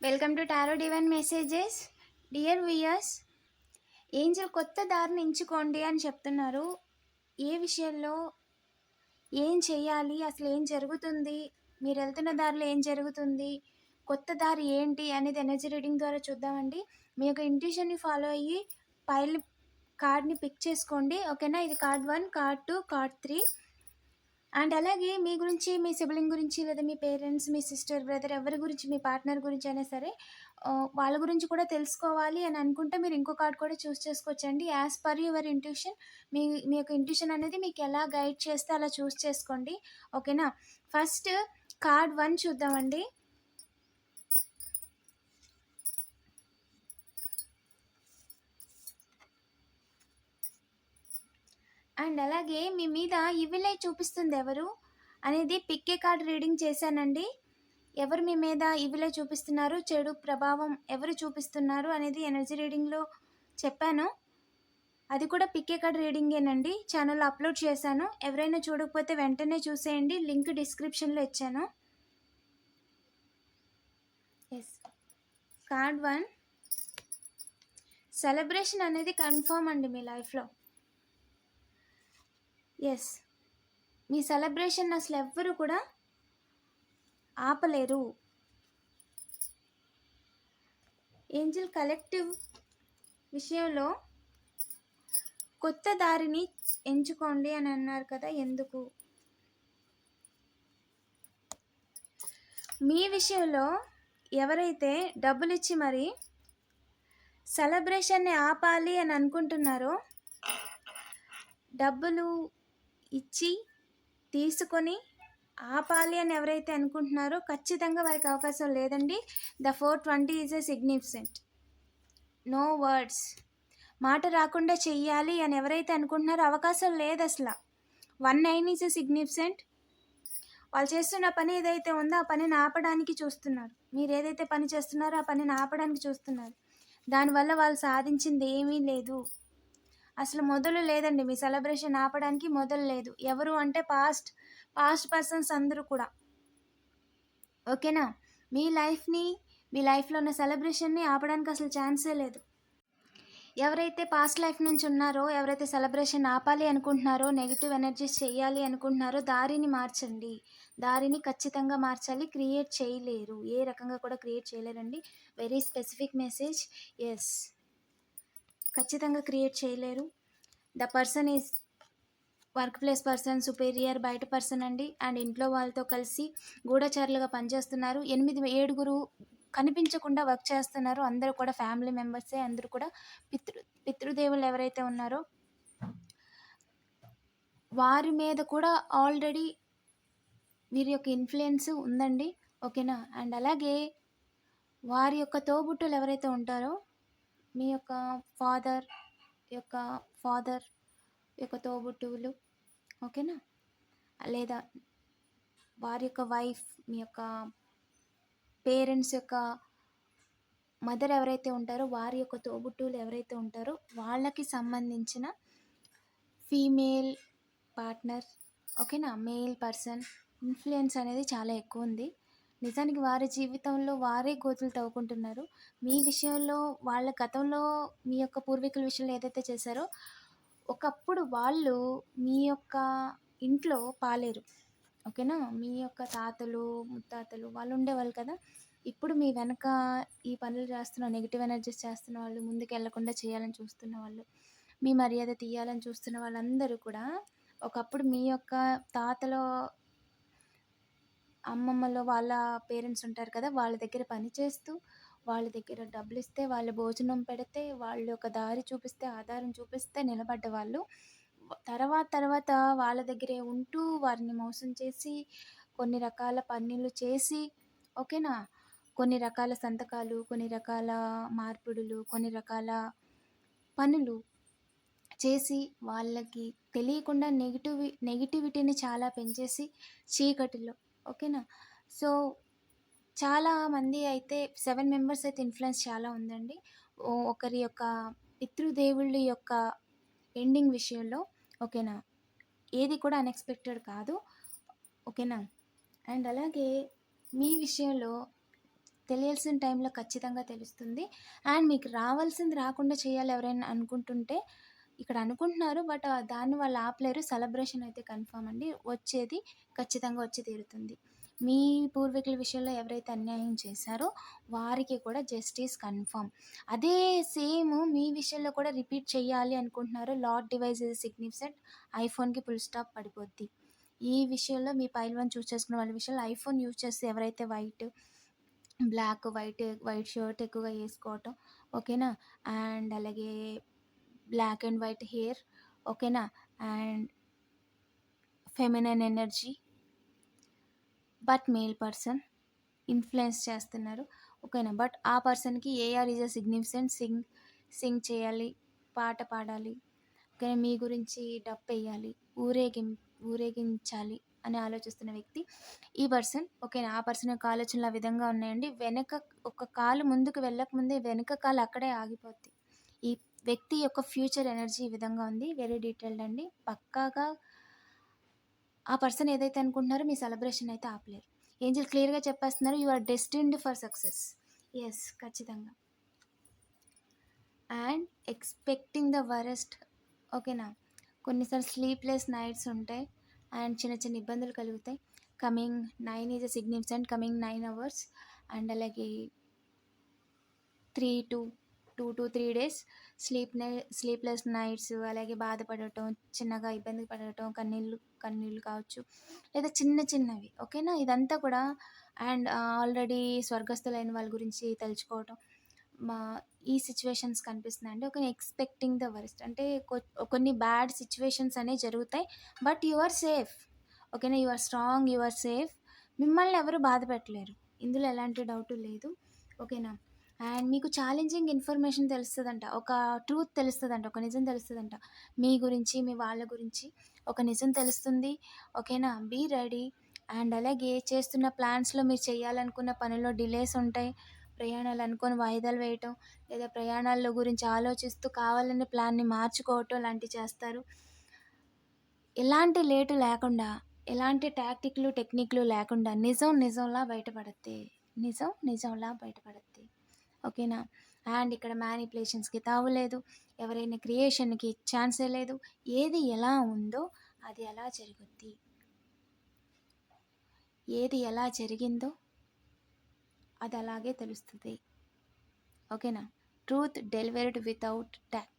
Welcome to tarot divine messages dear viewers angel కొత్త దారిని ఎంచుకోండి అని చెప్తున్నారు. ఏ విషయంలో ఏం చేయాలి? అసలు ఏం జరుగుతుంది? మీరు వెళ్తున్న దారిలో ఏం జరుగుతుంది? కొత్త దారి ఏంటి అనేది ఎనర్జీ రీడింగ్ ద్వారా చూద్దామండి. మీ యొక్క ఇంట్యూషన్ని ఫాలో అయ్యి పైల్ కార్డ్ని పిక్ చేసుకోండి. ఓకేనా ఇది card one card two card three and అలాగే మీ గురించి మీ సిబ్లింగ్ గురించి లేదా మీ పేరెంట్స్ మీ సిస్టర్ బ్రదర్ ఎవరి గురించి మీ పార్ట్నర్ గురించి అయినా సరే వాళ్ళ గురించి కూడా తెలుసుకోవాలి అని అనుకుంటే మీరు ఇంకో కార్డ్ కూడా చూస్ చేసుకోవచ్చండి. యాజ్ పర్ యువర్ ఇంట్యూషన్ మీ మీ యొక్క ఇంట్యూషన్ అనేది మీకు ఎలా గైడ్ చేస్తే అలా చూస్ చేసుకోండి. ఓకేనా? ఫస్ట్ కార్డ్ వన్ చూద్దామండి. అండ్ అలాగే మీ మీద ఇవిలై చూపిస్తుంది ఎవరు అనేది పిక్కే కార్డ్ రీడింగ్ చేశానండి. ఎవరు మీ మీద ఇవిలై చూపిస్తున్నారు చెడు ప్రభావం ఎవరు చూపిస్తున్నారు అనేది ఎనర్జీ రీడింగ్లో చెప్పాను. అది కూడా పిక్కే కార్డ్ రీడింగేనండి. ఛానల్లో అప్లోడ్ చేశాను. ఎవరైనా చూడకపోతే వెంటనే చూసేయండి. లింక్ డిస్క్రిప్షన్లో ఇచ్చాను. Yes card one. సెలబ్రేషన్ అనేది కన్ఫర్మ్ అండి మీ లైఫ్లో. ఎస్ మీ సెలబ్రేషన్ అసలు ఎవ్వరు కూడా ఆపలేరు. ఏంజిల్ కలెక్టివ్ విషయంలో కొత్త దారిని ఎంచుకోండి అని అన్నారు కదా ఎందుకు? మీ విషయంలో ఎవరైతే డబ్బులు ఇచ్చి మరి సెలబ్రేషన్ని ఆపాలి అని అనుకుంటున్నారో డబ్బులు ఇచ్చి తీసుకొని ఆపాలి అని ఎవరైతే అనుకుంటున్నారో ఖచ్చితంగా వారికి అవకాశం లేదండి. The four twenty is a significant. No words. మాట రాకుండా చెయ్యాలి అని ఎవరైతే అనుకుంటున్నారో అవకాశం లేదు అసలు. One nine is a significant. వాళ్ళు చేస్తున్న పని ఏదైతే ఉందో ఆ పనిని ఆపడానికి చూస్తున్నారు. మీరు ఏదైతే పని చేస్తున్నారో ఆ పనిని ఆపడానికి చూస్తున్నారు. దానివల్ల వాళ్ళు సాధించింది ఏమీ లేదు. అసలు మొదలు లేదండి మీ సెలబ్రేషన్ ఆపడానికి మొదలు లేదు. ఎవరు అంటే పాస్ట్ పాస్ట్ పర్సన్స్ అందరూ కూడా. ఓకేనా మీ లైఫ్ని మీ లైఫ్లో ఉన్న సెలబ్రేషన్ని ఆపడానికి అసలు ఛాన్సే లేదు. ఎవరైతే పాస్ట్ లైఫ్ నుంచి ఉన్నారో ఎవరైతే సెలబ్రేషన్ ఆపాలి అనుకుంటున్నారో నెగిటివ్ ఎనర్జీస్ చేయాలి అనుకుంటున్నారో దారిని మార్చండి. దారిని ఖచ్చితంగా మార్చాలి క్రియేట్ చేయలేరు. ఏ రకంగా కూడా క్రియేట్ చేయలేరండి. వెరీ స్పెసిఫిక్ మెసేజ్ ఎస్ ఖచ్చితంగా క్రియేట్ చేయలేరు. The person is work place person superior బయట పర్సన్ అండి. అండ్ ఇంట్లో వాళ్ళతో కలిసి గూఢచారులుగా పనిచేస్తున్నారు. ఎనిమిది ఏడుగురు కనిపించకుండా వర్క్ చేస్తున్నారు. అందరూ కూడా ఫ్యామిలీ మెంబర్సే. అందరూ కూడా పితృ పితృదేవులు ఎవరైతే ఉన్నారో వారి మీద కూడా ఆల్రెడీ వీరి యొక్క ఇన్ఫ్లుయెన్స్ ఉందండి. ఓకేనా? అండ్ అలాగే వారి యొక్క తోబుట్టులు ఎవరైతే ఉంటారో మీ యొక్క ఫాదర్ యొక్క ఫాదర్ యొక్క తోబుట్టువులు ఓకేనా? లేదా వారి యొక్క వైఫ్ మీ యొక్క పేరెంట్స్ యొక్క మదర్ ఎవరైతే ఉంటారో వారి యొక్క తోబుట్టువులు ఎవరైతే ఉంటారో వాళ్ళకి సంబంధించిన ఫీమేల్ పార్ట్నర్ ఓకేనా? మేల్ పర్సన్ ఇన్ఫ్లుయెన్స్ అనేది చాలా ఎక్కువ ఉంది. నిజానికి వారి జీవితంలో వారే గోతులు తవ్వుకుంటున్నారు. మీ విషయంలో వాళ్ళ గతంలో మీ యొక్క పూర్వీకుల విషయంలో ఏదైతే చేశారో ఒకప్పుడు వాళ్ళు మీ యొక్క ఇంట్లో పాలేరు. ఓకేనా? మీ యొక్క తాతలు ముత్తాతలు వాళ్ళు ఉండేవాళ్ళు కదా. ఇప్పుడు మీ వెనక ఈ పనులు చేస్తున్న నెగిటివ్ ఎనర్జీస్ చేస్తున్న వాళ్ళు ముందుకు వెళ్ళకుండా చేయాలని చూస్తున్న వాళ్ళు మీ మర్యాద తీయాలని చూస్తున్న వాళ్ళందరూ కూడా ఒకప్పుడు మీ యొక్క తాతలో అమ్మమ్మలో వాళ్ళ పేరెంట్స్ ఉంటారు కదా వాళ్ళ దగ్గర పని చేస్తూ వాళ్ళ దగ్గర డబ్బులు ఇస్తే వాళ్ళ భోజనం పెడితే వాళ్ళు ఒక దారి చూపిస్తే ఆధారం చూపిస్తే నిలబడ్డ వాళ్ళు. తర్వాత తర్వాత వాళ్ళ దగ్గరే ఉంటూ వారిని మోసం చేసి కొన్ని రకాల పనులు చేసి ఓకేనా? కొన్ని రకాల సంతకాలు కొన్ని రకాల మార్పిడులు కొన్ని రకాల పనులు చేసి వాళ్ళకి తెలియకుండా నెగిటివ్ నెగిటివిటీని చాలా పెంచేసి చీకటిలో ఓకేనా? సో చాలా మంది అయితే సెవెన్ మెంబర్స్ అయితే ఇన్ఫ్లుయెన్స్ చాలా ఉందండి. ఒకరి యొక్క పితృదేవుళ్ళ యొక్క ఎండింగ్ విషయంలో ఓకేనా? ఏది కూడా అన్ఎక్స్పెక్టెడ్ కాదు ఓకేనా? అండ్ అలాగే మీ విషయంలో తెలియాల్సిన టైంలో ఖచ్చితంగా తెలుస్తుంది. అండ్ మీకు రావాల్సింది రాకుండా చేయాలి ఎవరైనా అనుకుంటుంటే ఇక్కడ అనుకుంటున్నారు. బట్ దాన్ని వాళ్ళు ఆపలేరు సెలబ్రేషన్ అయితే కన్ఫామ్ అండి. వచ్చేది ఖచ్చితంగా వచ్చి తీరుతుంది. మీ పూర్వీకుల విషయంలో ఎవరైతే అన్యాయం చేశారో వారికి కూడా జస్టిస్ కన్ఫర్మ్. అదే సేమ్ మీ విషయంలో కూడా రిపీట్ చేయాలి అనుకుంటున్నారు లాట్ డివైజ్ ఇస్ సిగ్నిఫికెంట్. ఐఫోన్కి ఫుల్ స్టాప్ పడిపోద్ది. ఈ విషయంలో మీ పైల్ వన్ చూస్ చేసుకున్న వాళ్ళ విషయంలో ఐఫోన్ యూజ్ చేస్తే ఎవరైతే white black white white shirt ఎక్కువగా వేసుకోవటం ఓకేనా? అండ్ అలాగే బ్లాక్ అండ్ వైట్ హెయిర్ ఓకేనా and feminine energy but male person influence చేస్తున్నారు ఓకేనా బట్ ఆ పర్సన్కి AR is a significant sing sing చేయాలి పాట పాడాలి ఓకే మీ గురించి డప్ వేయాలి ఊరేగిం ఊరేగించాలి అని ఆలోచిస్తున్న వ్యక్తి ఈ పర్సన్ ఓకేనా ఆ పర్సన్ యొక్క ఆలోచనలు ఆ విధంగా ఉన్నాయండి. వెనక ఒక కాలు ముందుకు వెళ్ళకముందే వెనక కాలు అక్కడే ఆగిపోద్ది. ఈ వ్యక్తి యొక్క ఫ్యూచర్ ఎనర్జీ ఈ విధంగా ఉంది. వెరీ డీటెయిల్డ్ అండి. పక్కాగా ఆ పర్సన్ ఏదైతే అనుకుంటున్నారో మీ సెలబ్రేషన్ అయితే ఆపలేరు. ఏంజల్ క్లియర్గా చెప్పేస్తున్నారు. You are destined for success. Yes ఖచ్చితంగా. And expecting the worst. ఓకేనా? కొన్నిసార్లు స్లీప్లెస్ నైట్స్ ఉంటాయి. అండ్ చిన్న చిన్న ఇబ్బందులు కలుగుతాయి. Coming nine is a significant. Coming nine hours. And అలాగే three to two to three days sleep sleepless nights అలాగే బాధపడటం చిన్నగా ఇబ్బంది పడటం కన్నీళ్ళు కన్నీళ్ళు కావచ్చు లేదా చిన్న చిన్నవి ఓకేనా? ఇదంతా కూడా అండ్ ఆల్రెడీ స్వర్గస్థులైన వాళ్ళ గురించి తలుచుకోవటం మా ఈ సిచ్యువేషన్స్ కనిపిస్తున్నాయండి. ఒక ఎక్స్పెక్టింగ్ ద వరస్ట్. అంటే కొన్ని బ్యాడ్ సిచ్యువేషన్స్ అనేవి జరుగుతాయి బట్ యు ఆర్ సేఫ్ ఓకేనా? You are strong you are safe. మిమ్మల్ని ఎవరు బాధ పెట్టలేరు. ఇందులో ఎలాంటి డౌట్ లేదు ఓకేనా? అండ్ మీకు ఛాలెంజింగ్ ఇన్ఫర్మేషన్ తెలుస్తుందంట. ఒక ట్రూత్ తెలుస్తుందంట. ఒక నిజం తెలుస్తుందంట. మీ గురించి మీ వాళ్ళ గురించి ఒక నిజం తెలుస్తుంది. ఓకేనా? Be ready. అండ్ అలాగే చేస్తున్న ప్లాన్స్లో మీరు చేయాలనుకున్న పనిలో డిలేస్ ఉంటాయి. ప్రయాణాలు అనుకొని వాయిదాలు వేయటం లేదా ప్రయాణాల గురించి ఆలోచిస్తూ కావాలనే ప్లాన్ని మార్చుకోవటం లాంటివి చేస్తారు. ఎలాంటి లేటు లేకుండా ఎలాంటి టాక్టిక్లు టెక్నిక్లు లేకుండా నిజం నిజంలా బయటపడద్ది నిజం నిజంలా బయటపడద్ది ఓకేనా? అండ్ ఇక్కడ మ్యానిపులేషన్స్కి తావులేదు ఎవరైనా క్రియేషన్కి ఛాన్సే లేదు. ఏది ఎలా ఉందో అది ఎలా జరుగుద్ది? ఏది ఎలా జరిగిందో అది అలాగే తెలుస్తుంది. ఓకేనా? ట్రూత్ డెలివర్డ్ వితౌట్ ట్యాక్ట్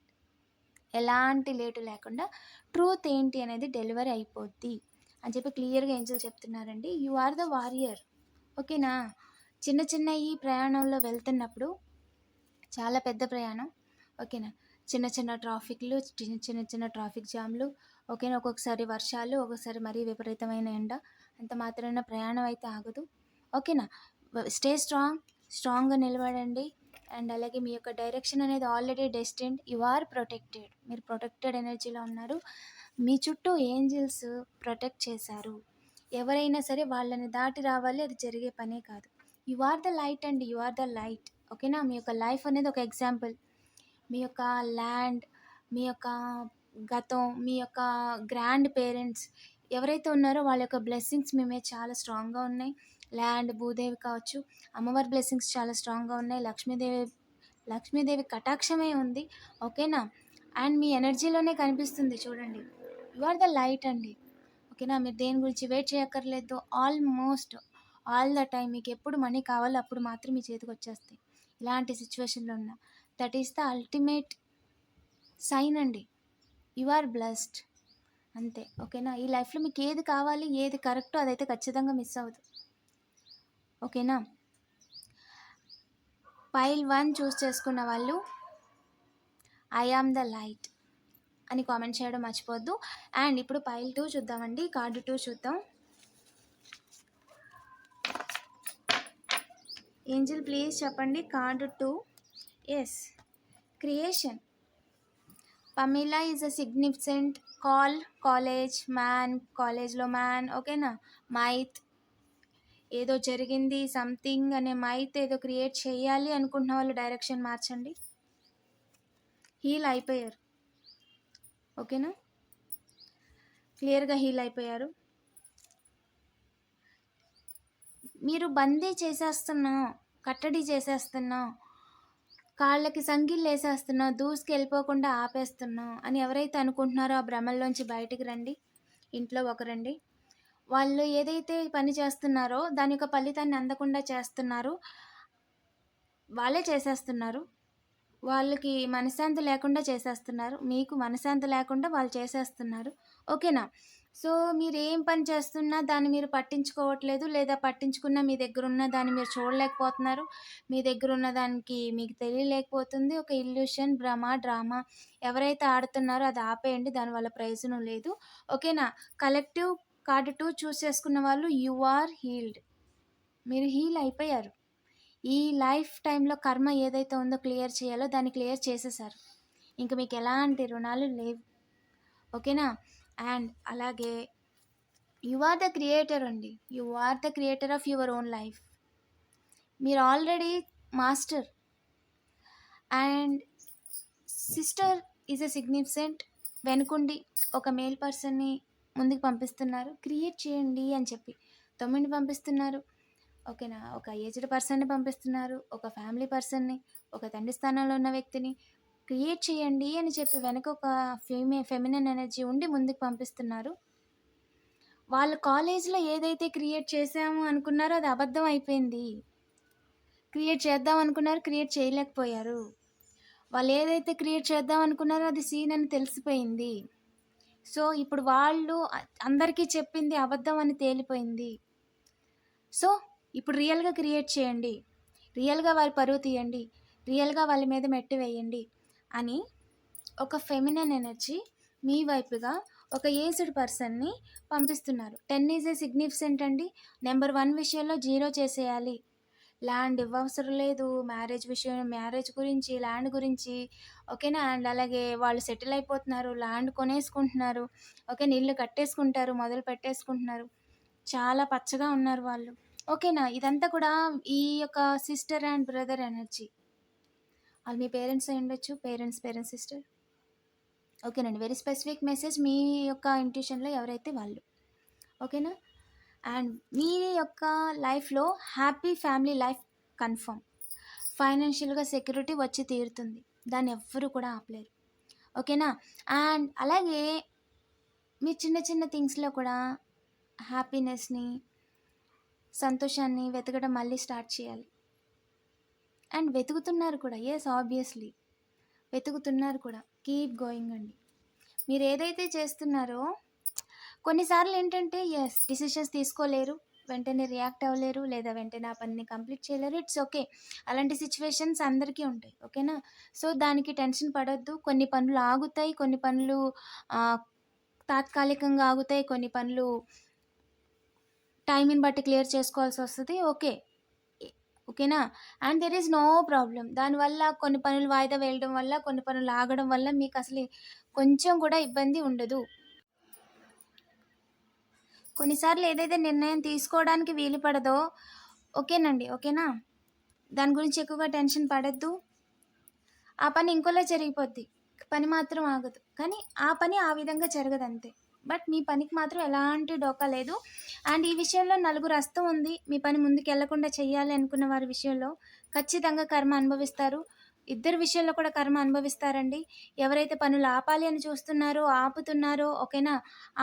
ఎలాంటి లేటు లేకుండా ట్రూత్ ఏంటి అనేది డెలివరీ అయిపోద్ది. అని చెప్పి క్లియర్గా ఏంజల్ చెప్తున్నారండి. You are the warrior. ఓకేనా? చిన్న చిన్న ఈ ప్రయాణంలో వెళ్తున్నప్పుడు చాలా పెద్ద ప్రయాణం. ఓకేనా? చిన్న చిన్న ట్రాఫిక్లు చిన్న చిన్న చిన్న ట్రాఫిక్ జామ్లు ఓకేనా? ఒక్కొక్కసారి వర్షాలు ఒక్కొక్కసారి మరీ విపరీతమైన ఎండ. అంత మాత్రాన ప్రయాణం అయితే ఆగదు. ఓకేనా? స్టే స్ట్రాంగ్ స్ట్రాంగ్గా నిలబడండి. అండ్ అలాగే మీ యొక్క డైరెక్షన్ అనేది already destined. You are protected. మీరు ప్రొటెక్టెడ్ ఎనర్జీలో ఉన్నారు. మీ చుట్టూ ఏంజిల్స్ ప్రొటెక్ట్ చేశారు. ఎవరైనా సరే వాళ్ళని దాటి రావాలి అది జరిగే పనే కాదు. You are the light and you are the light ఓకేనా మీ యొక్క లైఫ్ అనేది ఒక ఎగ్జాంపుల్ మీ యొక్క ల్యాండ్ మీ యొక్క గతం మీ యొక్క గ్రాండ్ పేరెంట్స్ ఎవరైతే ఉన్నారో వాళ్ళ యొక్క బ్లెస్సింగ్స్ మీ మీద చాలా స్ట్రాంగ్గా ఉన్నాయి. ల్యాండ్ భూదేవి కావచ్చు అమ్మవారి బ్లెస్సింగ్స్ చాలా స్ట్రాంగ్గా ఉన్నాయి. లక్ష్మీదేవి లక్ష్మీదేవి కటాక్షమే ఉంది. ఓకేనా అండ్ మీ ఎనర్జీలోనే కనిపిస్తుంది చూడండి. యు ఆర్ ద లైట్ అండి. ఓకేనా మీరు దేని గురించి వెయిట్ చేయక్కర్లేదు. ఆల్మోస్ట్ ఆల్ ద టైం మీకు ఎప్పుడు మనీ కావాలో అప్పుడు మాత్రం మీ చేతికి వచ్చేస్తాయి. ఇలాంటి సిచ్యువేషన్లో ఉన్న. That is the ultimate sign అండి. You are blessed. అంతే. ఓకేనా? ఈ లైఫ్లో మీకు ఏది కావాలి ఏది కరెక్టో అదైతే ఖచ్చితంగా మిస్ అవ్వదు. ఓకేనా? పైల్ వన్ చూస్ చేసుకున్న వాళ్ళు ఐ ఆమ్ ద లైట్ అని కామెంట్ చేయడం మర్చిపోద్దు అండ్ ఇప్పుడు పైల్ టూ చూద్దామండి. కార్డు టూ చూద్దాం. ఏంజిల్ ప్లీజ్ చెప్పండి. Card two. Yes creation Pamela is a significant call college man కాలేజ్లో మ్యాన్ ఓకేనా మైత్ ఏదో జరిగింది సంథింగ్ అనే మైత్ ఏదో క్రియేట్ చేయాలి అనుకుంటున్న వాళ్ళు డైరెక్షన్ మార్చండి. హీల్ అయిపోయారు. ఓకేనా క్లియర్గా హీల్ అయిపోయారు. మీరు బందీ చేసేస్తున్న కట్టడి చేసేస్తున్నావు కాళ్ళకి సంగిళ్ళు వేసేస్తున్నావు దూసుకెళ్ళిపోకుండా ఆపేస్తున్నావు అని ఎవరైతే అనుకుంటున్నారో ఆ భ్రమల్లోంచి బయటికి రండి. ఇంట్లో ఒకరండి వాళ్ళు ఏదైతే పని చేస్తున్నారో దాని యొక్క ఫలితాన్ని అందకుండా చేస్తున్నారు. వాళ్ళే చేసేస్తున్నారు. వాళ్ళకి మనశ్శాంతి లేకుండా చేసేస్తున్నారు. మీకు మనశ్శాంతి లేకుండా వాళ్ళు చేసేస్తున్నారు. ఓకేనా? సో మీరు ఏం పని చేస్తున్నా దాన్ని మీరు పట్టించుకోవట్లేదు లేదా పట్టించుకున్న మీ దగ్గర ఉన్న దాన్ని మీరు చూడలేకపోతున్నారు. మీ దగ్గర ఉన్న దానికి మీకు తెలియలేకపోతుంది. ఒక ఇల్యూషన్ భ్రమ డ్రామా ఎవరైతే ఆడుతున్నారో అది ఆపేయండి. దానివల్ల ప్రయోజనం లేదు. ఓకేనా? కలెక్టివ్ కార్డు టూ చూస్ చేసుకున్న వాళ్ళు యు ఆర్ హీల్డ్. మీరు హీల్ అయిపోయారు. ఈ లైఫ్ టైంలో కర్మ ఏదైతే ఉందో క్లియర్ చేయాలో దాన్ని క్లియర్ చేసేసారు. ఇంక మీకు ఎలాంటి రుణాలు లేవు. ఓకేనా? అండ్ అలాగే యు ఆర్ ద క్రియేటర్ అండి. You are the creator of your own life. మీరు already master. And sister is a significant వెనుకుండి ఒక మేల్ పర్సన్ని ముందుకు పంపిస్తున్నారు. క్రియేట్ చేయండి అని చెప్పి తమ్ముడిని పంపిస్తున్నారు. ఓకేనా? ఒక ఏజ్డ్ పర్సన్ని పంపిస్తున్నారు. ఒక ఫ్యామిలీ పర్సన్ని ఒక తండ్రి స్థానంలో ఉన్న వ్యక్తిని క్రియేట్ చేయండి అని చెప్పి వెనక ఒక ఫెమి ఫెమినన్ ఎనర్జీ ఉండి ముందుకు పంపిస్తున్నారు. వాళ్ళు కాలేజ్లో ఏదైతే క్రియేట్ చేసాము అనుకున్నారో అది అబద్ధం అయిపోయింది. క్రియేట్ చేద్దాం అనుకున్నారు క్రియేట్ చేయలేకపోయారు. వాళ్ళు ఏదైతే క్రియేట్ చేద్దాం అనుకున్నారో అది సీన్ అని తెలిసిపోయింది. సో ఇప్పుడు వాళ్ళు అందరికీ చెప్పింది అబద్ధం అని తేలిపోయింది. సో ఇప్పుడు రియల్గా క్రియేట్ చేయండి. రియల్గా వారి పరువు తీయండి. రియల్గా వాళ్ళ మీద మెట్టి వేయండి. అని ఒక ఫెమినన్ ఎనర్జీ మీ వైపుగా ఒక ఏజ్డ్ పర్సన్ని పంపిస్తున్నారు. టెన్ ఈజ్ ఏ సిగ్నిఫికెంట్ అండి. నెంబర్ వన్ విషయంలో జీరో చేసేయాలి. ల్యాండ్ ఇవ్వవసరం లేదు. మ్యారేజ్ విషయం మ్యారేజ్ గురించి ల్యాండ్ గురించి. ఓకేనా అండ్ అలాగే వాళ్ళు సెటిల్ అయిపోతున్నారు. ల్యాండ్ కొనేసుకుంటున్నారు. ఓకే నీళ్ళు కట్టేసుకుంటారు. మొదలు పెట్టేసుకుంటున్నారు. చాలా పచ్చగా ఉన్నారు వాళ్ళు. ఓకేనా ఇదంతా కూడా ఈ యొక్క సిస్టర్ అండ్ బ్రదర్ ఎనర్జీ వాళ్ళు మీ పేరెంట్స్ అయి ఉండొచ్చు పేరెంట్స్ పేరెంట్స్ సిస్టర్. ఓకేనండి. వెరీ స్పెసిఫిక్ మెసేజ్ మీ యొక్క ఇంట్యూషన్లో ఎవరైతే వాళ్ళు. ఓకేనా? అండ్ మీ యొక్క లైఫ్లో హ్యాపీ ఫ్యామిలీ లైఫ్ కన్ఫర్మ్ ఫైనాన్షియల్గా సెక్యూరిటీ వచ్చి తీరుతుంది. దాన్ని ఎవ్వరూ కూడా ఆపలేరు. ఓకేనా? అండ్ అలాగే మీ చిన్న చిన్న థింగ్స్లో కూడా హ్యాపీనెస్ని సంతోషాన్ని వెతకడం మళ్ళీ స్టార్ట్ చేయాలి. అండ్ వెతుకుతున్నారు కూడా. ఎస్ ఆబ్వియస్లీ వెతుకుతున్నారు కూడా. కీప్ గోయింగ్ అండి. మీరు ఏదైతే చేస్తున్నారో కొన్నిసార్లు ఏంటంటే ఎస్ డిసిషన్స్ తీసుకోలేరు వెంటనే రియాక్ట్ అవ్వలేరు లేదా వెంటనే ఆ పనిని కంప్లీట్ చేయలేరు. ఇట్స్ ఓకే అలాంటి సిచ్యువేషన్స్ అందరికీ ఉంటాయి. ఓకేనా సో దానికి టెన్షన్ పడొద్దు. కొన్ని పనులు ఆగుతాయి కొన్ని పనులు తాత్కాలికంగా ఆగుతాయి కొన్ని పనులు టైంని బట్టి క్లియర్ చేసుకోవాల్సి వస్తుంది. ఓకే ఓకేనా? And there is no problem దానివల్ల కొన్ని పనులు వాయిదా వేయడం వల్ల కొన్ని పనులు ఆగడం వల్ల మీకు అసలు కొంచెం కూడా ఇబ్బంది ఉండదు. కొన్నిసార్లు ఏదైతే నిర్ణయం తీసుకోవడానికి వీలు పడదో ఓకేనండి ఓకేనా? దాని గురించి ఎక్కువగా టెన్షన్ పడద్దు. ఆ పని ఇంకోలా జరిగిపోద్ది. పని మాత్రం ఆగదు. కానీ ఆ పని ఆ విధంగా జరగదు అంతే. బట్ మీ పనికి మాత్రం ఎలాంటి డోకా లేదు. అండ్ ఈ విషయంలో నలుగురు అస్తం ఉంది. మీ పని ముందుకు వెళ్ళకుండా చేయాలి అనుకున్న వారి విషయంలో ఖచ్చితంగా కర్మ అనుభవిస్తారు. ఇద్దరు విషయంలో కూడా కర్మ అనుభవిస్తారండి. ఎవరైతే పనులు ఆపాలి అని చూస్తున్నారో ఆపుతున్నారో ఓకేనా?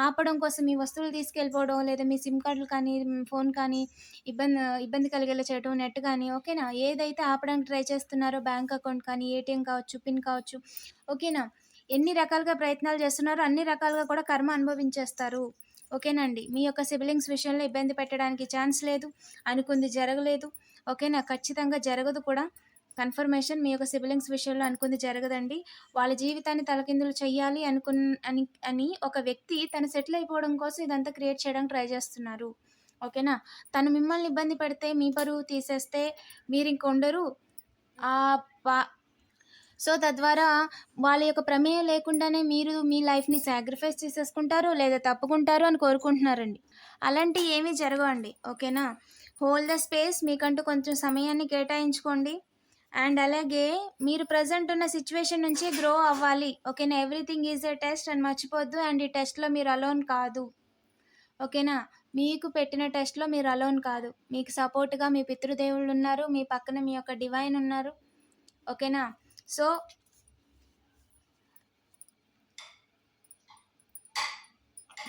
ఆపడం కోసం మీ వస్తువులు తీసుకెళ్ళిపోవడం లేదా మీ సిమ్ కార్డులు కానీ ఫోన్ కానీ ఇబ్బంది ఇబ్బంది కలిగేలా చేయడం నెట్ కానీ ఓకేనా? ఏదైతే ఆపడానికి ట్రై చేస్తున్నారో బ్యాంక్ అకౌంట్ కానీ ఏటీఎం కావచ్చు పిన్ కావచ్చు ఓకేనా? ఎన్ని రకాలుగా ప్రయత్నాలు చేస్తున్నారో అన్ని రకాలుగా కూడా కర్మ అనుభవించేస్తారు. ఓకేనండి? మీ యొక్క సిబిలింగ్స్ విషయంలో ఇబ్బంది పెట్టడానికి ఛాన్స్ లేదు అనుకుంది జరగలేదు. ఓకేనా? ఖచ్చితంగా జరగదు కూడా. కన్ఫర్మేషన్ మీ యొక్క సిబిలింగ్స్ విషయంలో అనుకుంది జరగదండి. వాళ్ళ జీవితాన్ని తలకిందులు చేయాలి అనుకున్ అని అని ఒక వ్యక్తి తను సెటిల్ అయిపోవడం కోసం ఇదంతా క్రియేట్ చేయడానికి ట్రై చేస్తున్నారు. ఓకేనా? తను మిమ్మల్ని ఇబ్బంది పెడితే మీ పరువు తీసేస్తే మీరు ఇంకొండరు. ఆ పా సో తద్వారా వాళ్ళ యొక్క ప్రమేయం లేకుండానే మీరు మీ లైఫ్ని సాక్రిఫైస్ చేసేసుకుంటారు లేదా తప్పుకుంటారు అని కోరుకుంటున్నారండి. అలాంటి ఏమీ జరగవండి. ఓకేనా? Hold the space. మీకంటూ కొంచెం సమయాన్ని కేటాయించుకోండి. అండ్ అలాగే మీరు ప్రజెంట్ ఉన్న సిచ్యువేషన్ నుంచి గ్రో అవ్వాలి. ఓకేనా? ఎవ్రీథింగ్ ఈజ్ ఎ టెస్ట్ అని మర్చిపోద్దు అండ్ ఈ టెస్ట్లో మీరు అలోన్ కాదు. ఓకేనా? మీకు పెట్టిన టెస్ట్‌లో మీరు అలోన్ కాదు. మీకు సపోర్ట్‌గా మీ పితృదేవుళ్ళు ఉన్నారు. మీ పక్కన మీ యొక్క డివైన్ ఉన్నారు. ఓకేనా? సో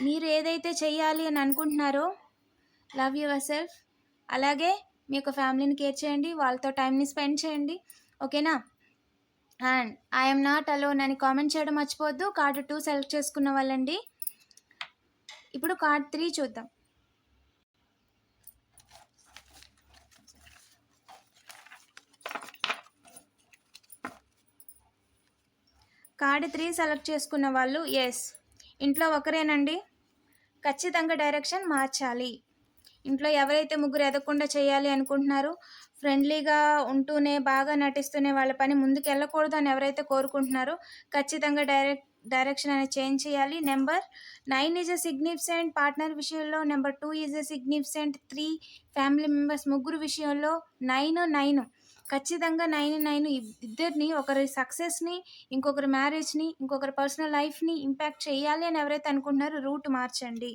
మీరు ఏదైతే చేయాలి అని అనుకుంటున్నారో లవ్ యువర్ సెల్ఫ్. అలాగే మీ యొక్క ఫ్యామిలీని కేర్ చేయండి. వాళ్ళతో టైంని స్పెండ్ చేయండి. ఓకేనా? And I am not alone అని కామెంట్ చేయడం మర్చిపోవద్దు. కార్డు టూ సెలెక్ట్ చేసుకున్న వాళ్ళండి. ఇప్పుడు కార్డ్ త్రీ చూద్దాం. కార్డ్ త్రీ సెలెక్ట్ చేసుకున్న వాళ్ళు ఎస్ ఇంట్లో ఒకరేనండి. ఖచ్చితంగా డైరెక్షన్ మార్చాలి. ఇంట్లో ఎవరైతే ముగ్గురు ఎదగకుండా చేయాలి అనుకుంటున్నారో, ఫ్రెండ్లీగా ఉంటూనే, బాగా నటిస్తూనే వాళ్ళ పని ముందుకు వెళ్ళకూడదు అని ఎవరైతే కోరుకుంటున్నారో, ఖచ్చితంగా డైరెక్ట్ డైరెక్షన్ అనేది చేంజ్ చేయాలి. Number nine is a significant partner విషయంలో, number two is a significant three family members ముగ్గురు విషయంలో 9, 9 ఖచ్చితంగా నైన్ నైన్ ఇద్దరిని ఒకరి సక్సెస్‌ని, ఇంకొకరి మ్యారేజ్‌ని, ఇంకొకరి పర్సనల్ లైఫ్‌ని ఇంపాక్ట్ చేయాలి అని ఎవరైతే అనుకుంటున్నారో రూట్ మార్చండి.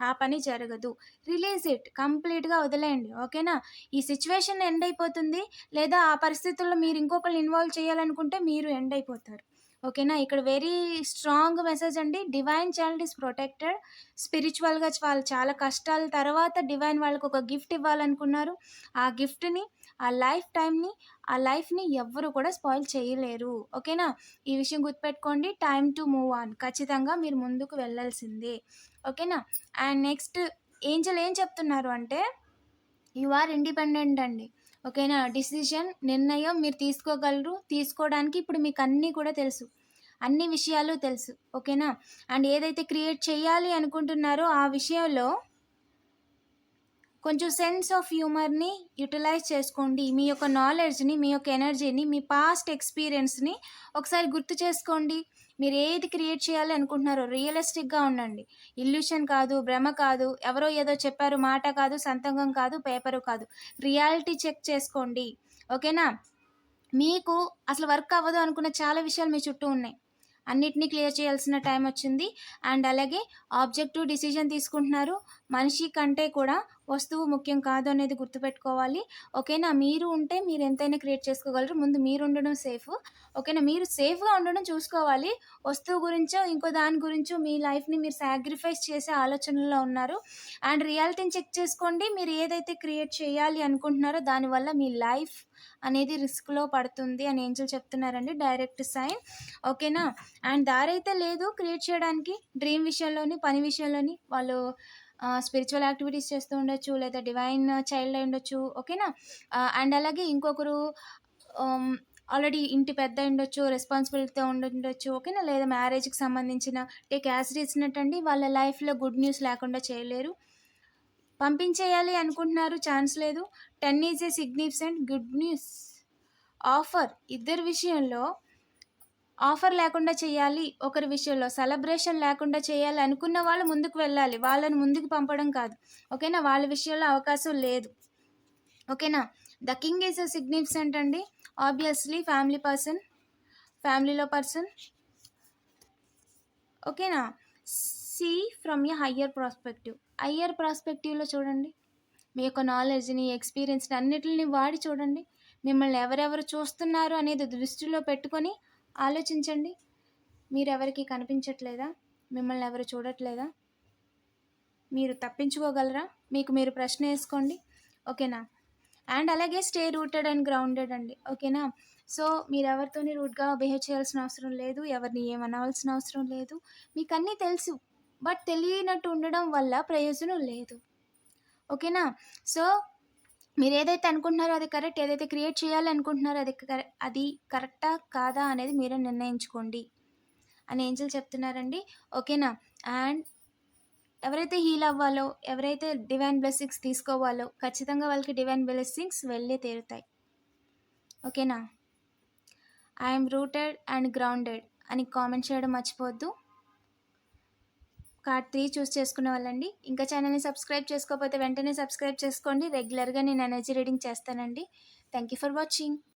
ఆ పని జరగదు. Release it. కంప్లీట్‌గా వదిలేయండి. ఓకేనా? ఈ సిచ్యువేషన్ ఎండ్ అయిపోతుంది. లేదా ఆ పరిస్థితుల్లో మీరు ఇంకొకరు ఇన్వాల్వ్ చేయాలనుకుంటే మీరు ఎండ్ అయిపోతారు. ఓకేనా? ఇక్కడ వెరీ స్ట్రాంగ్ మెసేజ్ అండి. Divine child is protected. స్పిరిచువల్‌గా వాళ్ళు చాలా కష్టాల తర్వాత డివైన్ వాళ్ళకు ఒక గిఫ్ట్ ఇవ్వాలనుకున్నారు. ఆ గిఫ్ట్‌ని, ఆ లైఫ్ టైంని ఆ లైఫ్‌ని ఎవ్వరు కూడా స్పాయిల్ చేయలేరు. ఓకేనా? ఈ విషయం గుర్తుపెట్టుకోండి. Time to move on. ఖచ్చితంగా మీరు ముందుకు వెళ్ళాల్సిందే. ఓకేనా? అండ్ నెక్స్ట్ ఏంజెల్ ఏం చెప్తున్నారు అంటే, యు ఆర్ ఇండిపెండెంట్ అండి. ఓకేనా? డిసిషన్, నిర్ణయం మీరు తీసుకోగలరు. తీసుకోవడానికి ఇప్పుడు మీకు అన్నీ కూడా తెలుసు. అన్ని విషయాలు తెలుసు. ఓకేనా? అండ్ ఏదైతే క్రియేట్ చేయాలి అనుకుంటున్నారో ఆ విషయంలో కొంచెం సెన్స్ ఆఫ్ హ్యూమర్‌ని యుటిలైజ్ చేసుకోండి. మీ యొక్క నాలెడ్జ్‌ని, మీ యొక్క ఎనర్జీని, మీ పాస్ట్ ఎక్స్‌పీరియన్స్‌ని ఒకసారి గుర్తు చేసుకోండి. మీరు ఏది క్రియేట్ చేయాలి అనుకుంటున్నారో రియలిస్టిక్‌గా ఉండండి. ఇల్యూషన్ కాదు, భ్రమ కాదు, ఎవరో ఏదో చెప్పారు మాట కాదు, సంతకం కాదు, పేపరు కాదు. రియాలిటీ చెక్ చేసుకోండి. ఓకేనా? మీకు అసలు వర్క్ అవ్వదు అనుకున్న చాలా విషయాలు మీ చుట్టూ ఉన్నాయి. అన్నిటిని క్లియర్ చేయాల్సిన టైం వచ్చింది. అండ్ అలాగే ఆబ్జెక్టివ్ డిసిషన్ తీసుకుంటున్నారు. మనిషి కంటే కూడా వస్తువు ముఖ్యం కాదు అనేది గుర్తుపెట్టుకోవాలి. ఓకేనా? మీరు ఉంటే మీరు ఎంతైనా క్రియేట్ చేసుకోగలరు. ముందు మీరు ఉండడం సేఫ్. ఓకేనా? మీరు సేఫ్‌గా ఉండడం చూసుకోవాలి. వస్తువు గురించో, ఇంకో దాని గురించో మీ లైఫ్‌ని మీరు సాక్రిఫైస్ చేసే ఆలోచనలో ఉన్నారు. అండ్ రియాలిటీని చెక్ చేసుకోండి. మీరు ఏదైతే క్రియేట్ చేయాలి అనుకుంటున్నారో దానివల్ల మీ లైఫ్ అనేది రిస్క్‌లో పడుతుంది అని ఏంజల్ చెప్తున్నారండి. Direct sign. ఓకేనా? అండ్ దారైతే లేదు క్రియేట్ చేయడానికి. డ్రీమ్ విషయంలోని, పని విషయంలోని వాళ్ళు స్పిరిచువల్ యాక్టివిటీస్ చేస్తూ ఉండొచ్చు. లేదా డివైన్ చైల్డ్ అయి ఉండొచ్చు. ఓకేనా? ఆహ్, అండ్ అలాగే ఇంకొకరు ఆల్రెడీ ఇంటి పెద్ద అయ్యుండొచ్చు. రెస్పాన్సిబిలిటీతో ఉండుండొచ్చు. ఓకేనా? లేదా మ్యారేజ్‌కి సంబంధించిన టేక్ యాసిడ్ ఇచ్చినట్టండి. వాళ్ళ లైఫ్‌లో గుడ్ న్యూస్ లేకుండా చేయలేరు. పంపించేయాలి అనుకుంటున్నారు. ఛాన్స్ లేదు. 10 is a significant good news. Offer ఇద్దరి విషయంలో ఆఫర్ లేకుండా చేయాలి. ఒకరి విషయంలో సెలబ్రేషన్ లేకుండా చేయాలి అనుకున్న వాళ్ళు ముందుకు వెళ్ళాలి. వాళ్ళని ముందుకు పంపడం కాదు. ఓకేనా? వాళ్ళ విషయంలో అవకాశం లేదు. ఓకేనా? The king is a significant అండి. Obviously family person. ఫ్యామిలీలో పర్సన్. ఓకేనా? See from a higher prospective. Higher ప్రాస్పెక్టివ్‌లో చూడండి. మీ యొక్క నాలెడ్జ్‌ని, ఎక్స్‌పీరియన్స్‌ని అన్నిటిని వాడి చూడండి. మిమ్మల్ని ఎవరెవరు చూస్తున్నారు అనేది దృష్టిలో పెట్టుకొని ఆలోచించండి. మీరెవరికీ కనిపించట్లేదా? మిమ్మల్ని ఎవరు చూడట్లేదా? మీరు తప్పించుకోగలరా? మీకు మీరు ప్రశ్న వేసుకోండి ఓకేనా? అండ్ అలాగే స్టే రూటెడ్ అండ్ గ్రౌండెడ్ అండి. ఓకేనా? సో మీరు ఎవరితోని రూట్గా బిహేవ్ చేయాల్సిన అవసరం లేదు. ఎవరిని ఏమనవలసిన అవసరం లేదు. మీకు అన్నీ తెలుసు. బట్ తెలియనట్టు ఉండడం వల్ల ప్రయోజనం లేదు. ఓకేనా? సో మీరు ఏదైతే అనుకుంటున్నారో అది కరెక్ట్. ఏదైతే క్రియేట్ చేయాలనుకుంటున్నారో అది కరె అది కరెక్టా? కాదా? అనేది మీరే నిర్ణయించుకోండి. అని ఏంజెల్ చెప్తున్నారండి. ఓకేనా? అండ్ ఎవరైతే హీల్ అవ్వాలో, ఎవరైతే డివైన్ బ్లెస్సింగ్స్ తీసుకోవాలో ఖచ్చితంగా వాళ్ళకి డివైన్ బ్లెస్సింగ్స్ వెళ్ళే తీరుతాయి. ఓకేనా? ఐ రూటెడ్ అండ్ గ్రౌండెడ్ అని కామెంట్ చేయడం మర్చిపోవద్దు. కార్డ్ త్రీ చూస్ చేసుకున్న వాళ్ళండి. ఇంకా ఛానల్‌ని సబ్స్క్రైబ్ చేసుకోకపోతే వెంటనే సబ్స్క్రైబ్ చేసుకోండి. రెగ్యులర్‌గా నేను ఎనర్జీ రీడింగ్ చేస్తానండి. Thank you for watching.